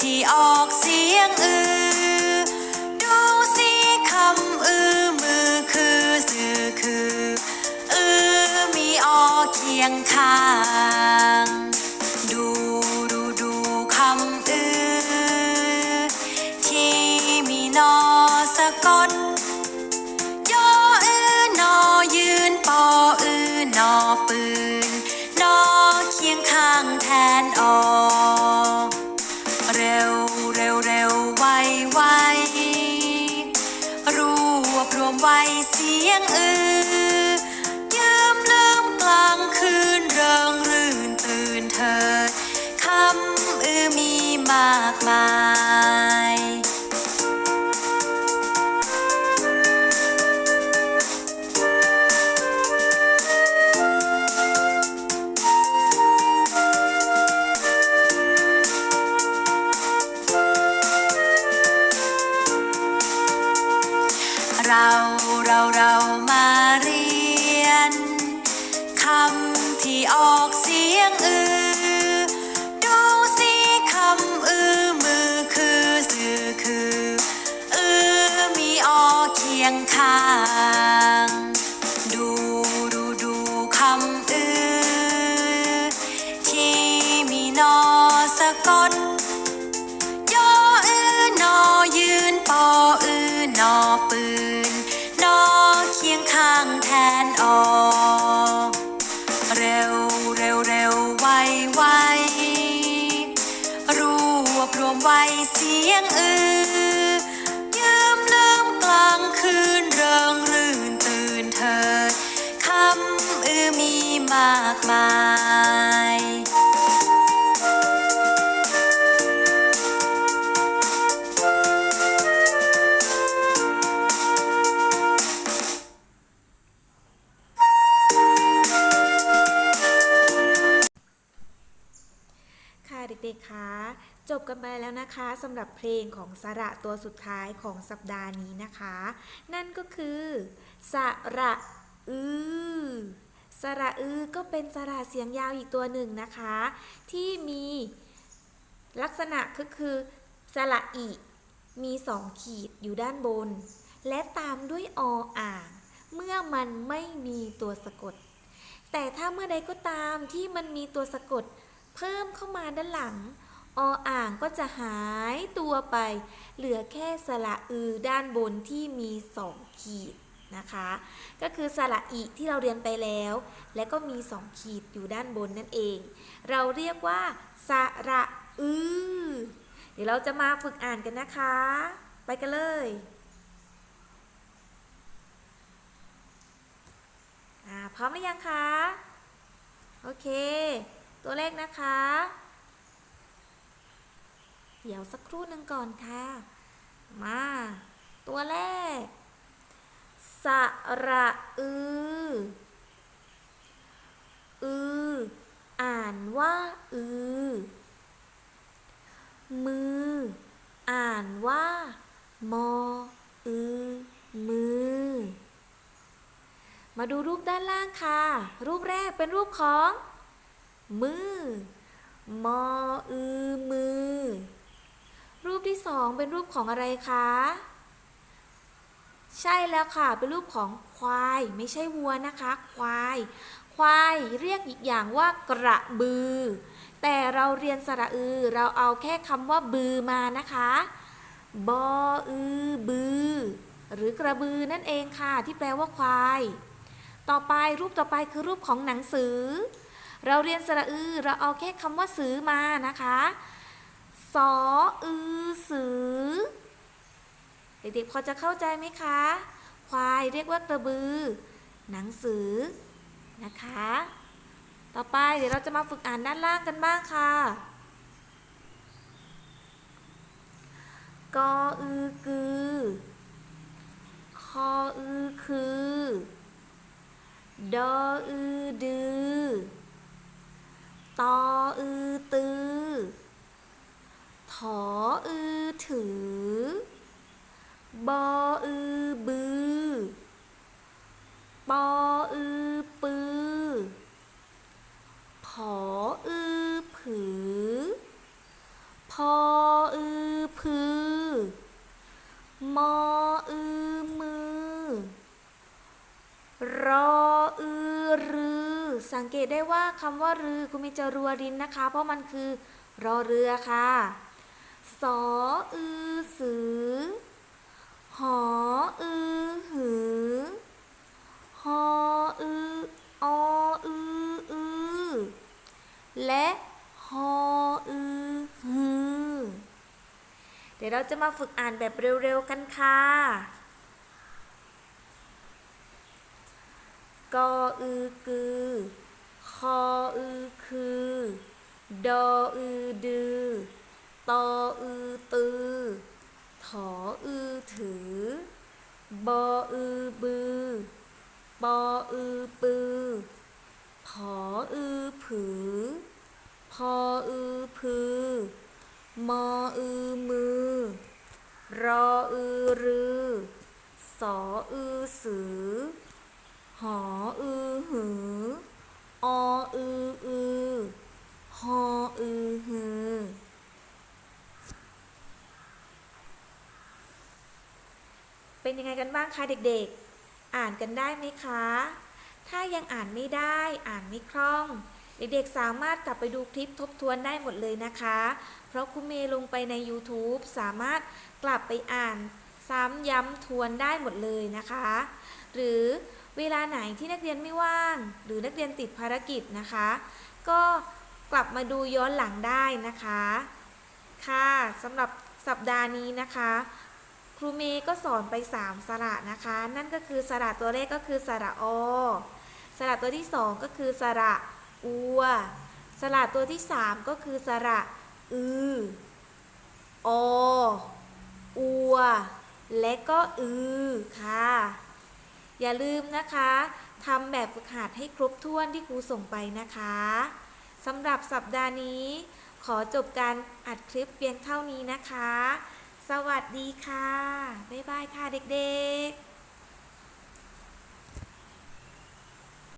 ที่ออกเสียงอือ ดูสิคำอือมือคือสื่อคือ อือมีออเคียงข้างาก ร็วเร็วเร็วไวไวรวบรวมไวเสียงอือยืมลืมกลางคืนเริงรื่นตื่นเถิดคำอือมีมากมาย ค่ะคะ จบกันไปแล้วนะคะสำหรับเพลงของสระตัวสุดท้ายของสัปดาห์นี้นะคะ นั่นก็คือสระอือสระอือก็เป็นสระเสียงยาวอีกตัวหนึ่งนะคะ ที่มีลักษณะก็คือสระอีมีสองขีดอยู่ด้านบน และตามด้วยออ่าง เมื่อมันไม่มีตัวสะกด แต่ถ้าเมื่อใดก็ตามที่มันมีตัวสะกด เพิ่มเข้ามาด้านหลัง ออ่างก็จะหายตัวไป เหลือแค่สระอือด้านบนที่มีสองขีดนะคะ ก็คือสระอีที่เราเรียนไปแล้ว และก็มีสองขีดอยู่ด้านบนนั่นเอง เราเรียกว่าสระอือ เดี๋ยวเราจะมาฝึกอ่านกันนะคะ ไปกันเลยพร้อมหรือยังคะ โอเค ตัวเลขนะคะ เดี๋ยวสักครู่หนึ่งก่อนค่ะ มา ตัวแรกสระอือ อือ อ่านว่าอือ มือ อ่านว่า มอ อือ มือ มาดูรูปด้านล่างค่ะ รูปแรกเป็นรูปของ มือ มออือมือ รูปที่สองเป็นรูปของอะไรคะ ใช่แล้วค่ะ เป็นรูปของควาย ไม่ใช่วัวนะคะ ควาย ควายเรียกอีกอย่างว่ากระบือ แต่เราเรียนสระอือ เราเอาแค่คำว่าบือมานะคะ บออือบือ หรือกระบือนั่นเองค่ะ ที่แปลว่าควาย ต่อไปรูปต่อไปคือรูปของหนังสือ เราเรียนสระอือ เราเอาแค่คำว่าสือมานะคะสออือสือ เด็กๆพอจะเข้าใจไหมคะ ควายเรียกว่ากระบือ หนังสือนะคะ ต่อไปเดี๋ยวเราจะมาฝึกอ่านด้านล่างกันบ้างค่ะกออือกือ คออือคือ ดออือดือ ตออือตือ ถออือถือ บออือบือ ปออือปือ ผออือผือ พออืมออือมือ รออือรือ สังเกตได้ว่าคำว่ารือคุณม่จะรัวรินนะคะ เพราะมันคือรอเรือค่ะสออือสือ หออือหือฮออือออืออือและฮออือฮือ เดี๋ยวเราจะมาฝึกอ่านแบบเร็วๆกันค่ะ กออือกือ คออือคือ ดออือดือ ตออือตือ ถออือถือ บออือบือ ปออือปือ ผออือผือ พออือพือ มออือมือ รออือรือ สออือสือ หออือหือ ออืออือฮออือฮือ เป็นยังไงกันบ้างคะเด็กๆ อ่านกันได้ไหมคะ ถ้ายังอ่านไม่ได้ อ่านไม่คล่อง เด็กๆ สามารถกลับไปดูคลิปทบทวนได้หมดเลยนะคะ เพราะคุณเมย์ลงไปใน YouTube สามารถกลับไปอ่าน ซ้ำย้ำทวนได้หมดเลยนะคะ หรือ เวลาไหนที่นักเรียนไม่ว่าง หรือนักเรียนติดภารกิจนะคะ ก็กลับมาดูย้อนหลังได้นะคะ ค่ะสำหรับสัปดาห์นี้นะคะ ครูเมย์ก็สอนไป 3 สระนะคะ นั่นก็คือสระตัวแรกก็คือสระอสระตัวที่ 2 ก็คือสระอัวสระตัวที่ 3 ก็คือสระอือออัว และก็อือค่ะ อย่าลืมนะคะทำแบบฝึกหัดให้ครบถ้วนที่ครูส่งไปนะคะสำหรับสัปดาห์นี้ ขอจบการอัดคลิปเพียงเท่านี้นะคะ สวัสดีค่ะ บ๊ายบายค่ะเด็กๆ